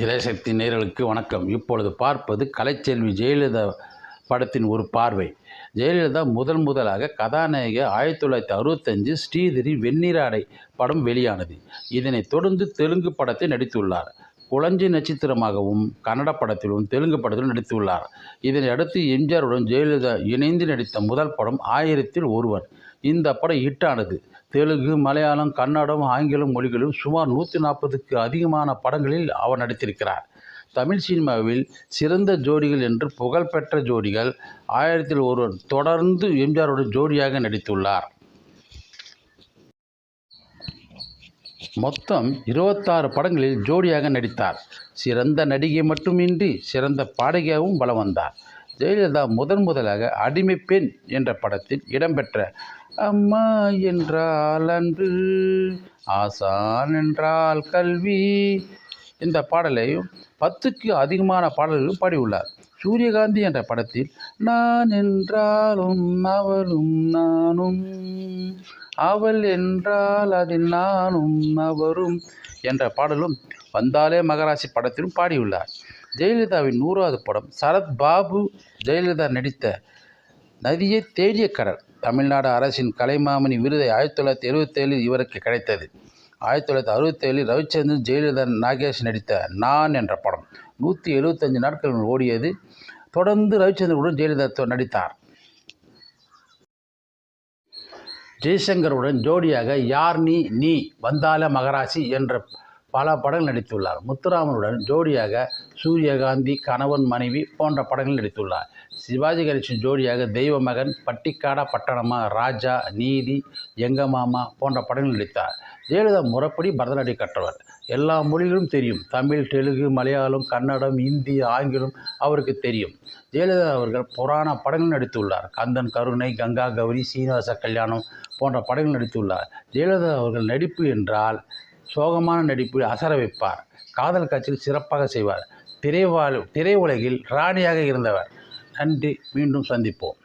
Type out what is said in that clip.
திரைசக்தி நேர்களுக்கு வணக்கம். இப்பொழுது பார்ப்பது கலைச்செல்வி ஜெயலலிதா படத்தின் ஒரு பார்வை. ஜெயலலிதா முதல் முதலாக கதாநாயகி ஆயிரத்தி தொள்ளாயிரத்தி அறுபத்தஞ்சு ஸ்ரீதிரி வெண்ணிராடை படம் வெளியானது. இதனைத் தொடர்ந்து தெலுங்கு படத்தில் நடித்துள்ளார். குளஞ்சி நட்சத்திரமாகவும் கன்னட படத்திலும் தெலுங்கு படத்திலும் நடித்துள்ளார். இதனையடுத்து எம்ஜிஆருடன் ஜெயலலிதா இணைந்து நடித்த முதல் படம் ஆயிரத்தில் ஒருவன் இந்த படம் ஹிட்டானது தெலுங்கு மலையாளம் கன்னடம் ஆங்கிலம் மொழிகளும் சுமார் நூற்றி நாற்பதுக்கு அதிகமான படங்களில் அவர் நடித்திருக்கிறார். தமிழ் சினிமாவில் சிறந்த ஜோடிகள் என்று புகழ்பெற்ற ஜோடிகள் ஆயிரத்தில் ஒருவன் தொடர்ந்து எம்ஜிஆருடன் ஜோடியாக நடித்துள்ளார். மொத்தம் இருபத்தாறு படங்களில் ஜோடியாக நடித்தார். சிறந்த நடிகை மட்டுமின்றி சிறந்த பாடகியாகவும் வலம் வந்தார். ஜெயலலிதா முதன் முதலாக அடிமை பெண் என்ற படத்தில் இடம்பெற்ற அம்மா என்றால் அன்று ஆசான் என்றால் கல்வி இந்த பாடலையும் பத்துக்கு அதிகமான பாடல்களும் பாடியுள்ளார். சூரியகாந்தி என்ற படத்தில் நான் என்றாலும் அவளும் நானும் அவள் என்றால் அதில் நானும் அவரும் என்ற பாடலும் வந்தாலே மகராசி படத்திலும் பாடியுள்ளார். ஜெயலலிதாவின் நூறாவது படம் சரத் பாபு ஜெயலலிதா நடித்த நதியை தேடிய கடல் தமிழ்நாடு அரசின் கலைமாமணி விருதை ஆயிரத்தி தொள்ளாயிரத்தி எழுபத்தேழில் இவருக்கு கிடைத்தது. ஆயிரத்தி தொள்ளாயிரத்தி அறுபத்தேழில் ரவிச்சந்திரன் ஜெயலலிதா நாகேஷ் நடித்த நான் என்ற படம். நூற்றி எழுபத்தஞ்சு நாட்கள் ஓடியது. தொடர்ந்து ரவிச்சந்திரனுடன் ஜெயலலிதா நடித்தார். ஜெய்சங்கருடன் ஜோடியாக யார் நீ நீ வந்தால மகராசி என்ற பல படங்கள் நடித்துள்ளார். முத்துராமனுடன் ஜோடியாக சூரியகாந்தி கணவன் மனைவி போன்ற படங்கள் நடித்துள்ளார். சிவாஜி கணேசன் ஜோடியாக தெய்வ மகன் பட்டிக்காடா பட்டணமா ராஜா நீதி எங்க மாமா போன்ற படங்கள் நடித்தார். ஜெயலலிதா முறைப்படி பரதநாட்டியம் கற்றவர். எல்லா மொழிகளும் தெரியும். தமிழ் தெலுங்கு மலையாளம் கன்னடம் இந்தி ஆங்கிலம் அவருக்கு தெரியும். ஜெயலலிதா அவர்கள் புராண படங்கள் நடித்துள்ளார். கந்தன் கருணை கங்கா கௌரி சீனிவாச கல்யாணம் போன்ற படங்கள் நடித்துள்ளார். ஜெயலலிதா அவர்கள் நடிப்பு என்றால் சோகமான நடிப்பு அசர வைப்பார். காதல் காட்சியில் சிறப்பாக செய்வார். திரைவாழ் திரையுலகில் ராணியாக இருந்தவர். நன்றி. மீண்டும் சந்திப்போம்.